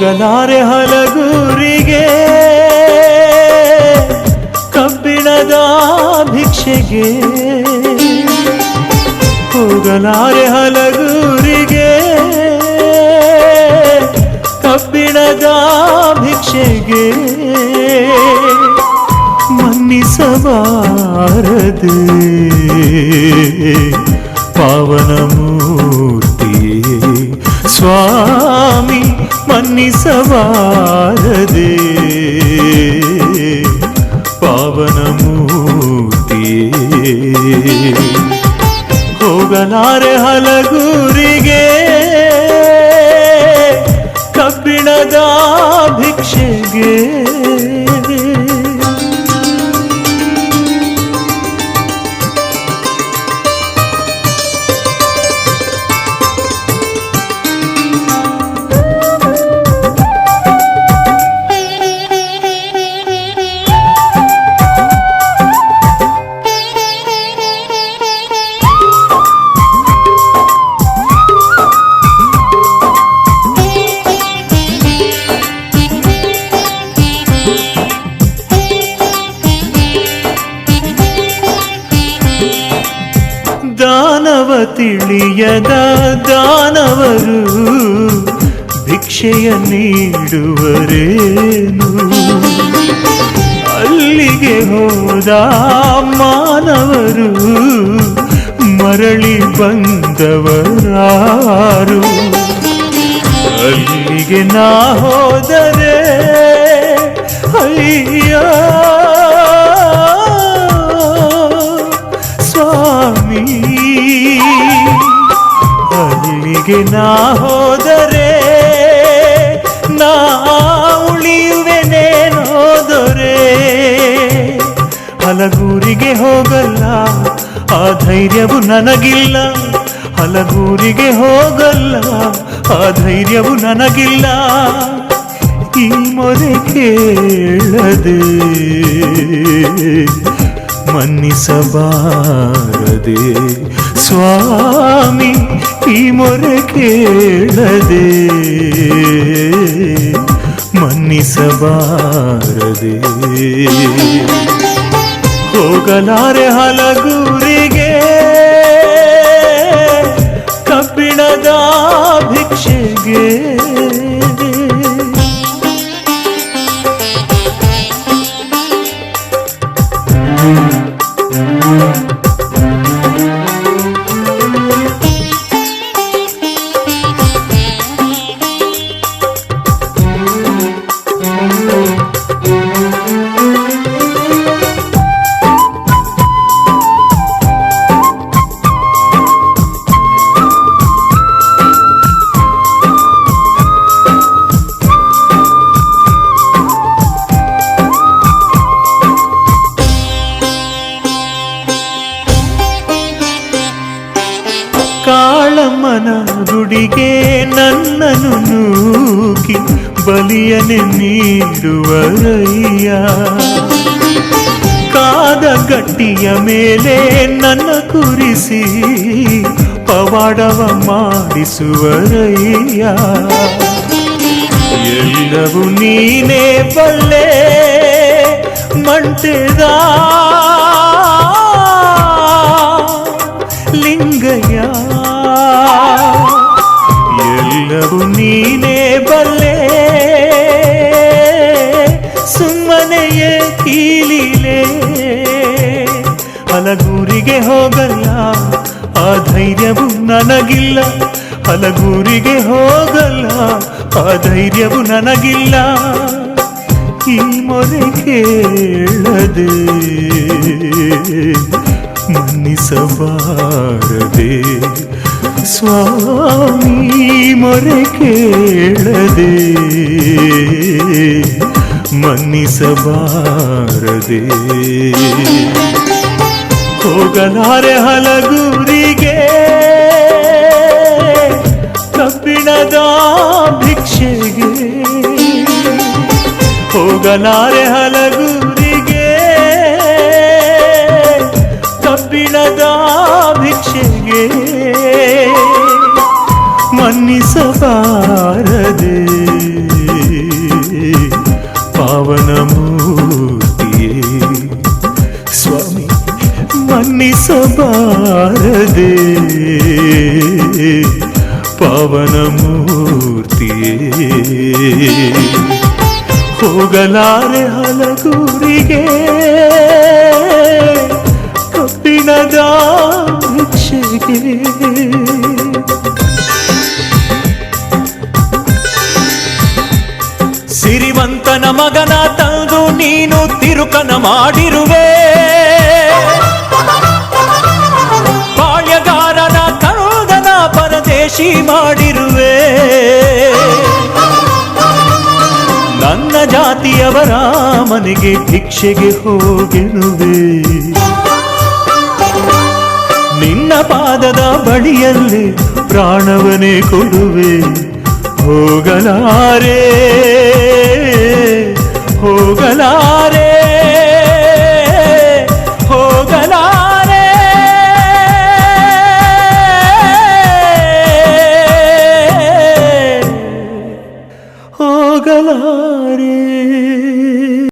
ಹೋಗಲಾರೆ ಹಲಗೂರಿಗೆ ಕಬ್ಬಿಣದ ಭಿಕ್ಷೆಗೆ. ಹೋಗಲಾರೆ ಹಲಗೂರಿಗೆ ಕಬ್ಬಿಣದ ಭಿಕ್ಷೆಗೆ. ಪಾವನ ಮೂರ್ತಿಯೇ ಸ್ವಾಮಿ ಮನ್ನಿಸಬಾರದೆ. ಪಾವನ ಮೂರ್ತಿಯೇ ಹೋಗಲಾರೆ ಹಲಗೂರಿಗೆ ತಿಳಿಯದ ದಾನವರು ಭಿಕ್ಷೆಯ ನೀಡುವರೇನು? ಅಲ್ಲಿಗೆ ಹೋದ ಮಾನವರು ಮರಳಿ ಬಂದವರಾರು. ಅಲ್ಲಿಗೆ ನಾ ಹೋದರೆ ಅಯ್ಯ ಅಲ್ಲಿಗೆ ನಾ ಹೋದರೆ, ನಾ ಉಳಿಯುವೆನೇನೋದರೆ ಹಲಗೂರಿಗೆ ಹೋಗಲ್ಲ, ಆ ಧೈರ್ಯವು ನನಗಿಲ್ಲ. ಹಲಗೂರಿಗೆ ಹೋಗಲ್ಲ, ಆ ಧೈರ್ಯವು ನನಗಿಲ್ಲ. ಈ ಮೊರೆ ಕೇಳದೆ ಮನ್ನಿಸಬಾರದೆ. ಸ್ವಾಮಿ ಈ ಮೊರೆ ಕೇಳದೆ. ಮನ್ನಿಸಬಾರದೆ. ಹೋಗಲಾರೆ ಹಲಗೂರಿಗೆ. ಕಬ್ಬಿಣದ ಭಿಕ್ಷೆಗೆ. ಕಾಳಮ್ಮನ ಗುಡಿಗೆ ನನ್ನನ್ನು ನೂಕಿ ಬಲಿಯನೆ ನೀಡುವರಯ್ಯ. ಕಾದ ಗಟ್ಟಿಯ ಮೇಲೆ ನನ್ನ ಕುರಿಸಿ ಪವಾಡವ ಮಾಡಿಸುವರಯ್ಯ. ಎಲ್ಲವೂ ನೀನೇ ಬಲ್ಲೆ ಮಂಟೆದ ಹಲಗೂರಿಗೆ ಹೋಗಲ್ಲ. ಆ ಧೈರ್ಯವು ನನಗಿಲ್ಲ. ಹಲಗೂರಿಗೆ ಹೋಗಲ್ಲ. ಆ ಧೈರ್ಯವು ನನಗಿಲ್ಲ. ಈ ಮೊರೆ ಕೇಳದೆ ಮನ್ನಿಸಬಾರದೆ. ಸ್ವಾಮಿ, ಮೊರೆ ಕೇಳದೆ ಮನ್ನಿಸಬಾರದೆ. ಹೋಗಲಾರೆ ಹಲಗೂರಿಗೆ. ಕಬ್ಬಿಣದ ಭಿಕ್ಷೆಗೆ ಹೋಗಲಾರೆ ಪಾವನ ಮೂರ್ತಿಯೇ. ಹೋಗಲಾರೆ ಹಲಗೂರಿಗೆ ಕಬ್ಬಿಣದ ಭಿಕ್ಷೆಗೆ. ಸಿರಿವಂತನ ಮಗನ ತಂದು ನೀನು ತಿರುಕನ ಮಾಡಿರುವೆ. ಪರದೇಶಿ ಮಾಡಿರುವೆ. ನನ್ನ ಜಾತಿಯವರ ಮನೆಗೆ ಭಿಕ್ಷೆಗೆ ಹೋಗಿರುವೆ. ನಿನ್ನ ಪಾದದ ಬಳಿಯಲ್ಲಿ ಪ್ರಾಣವನೇ ಕೊಡುವೆ. ಹೋಗಲಾರೆ ಹೋಗಲಾರೆ.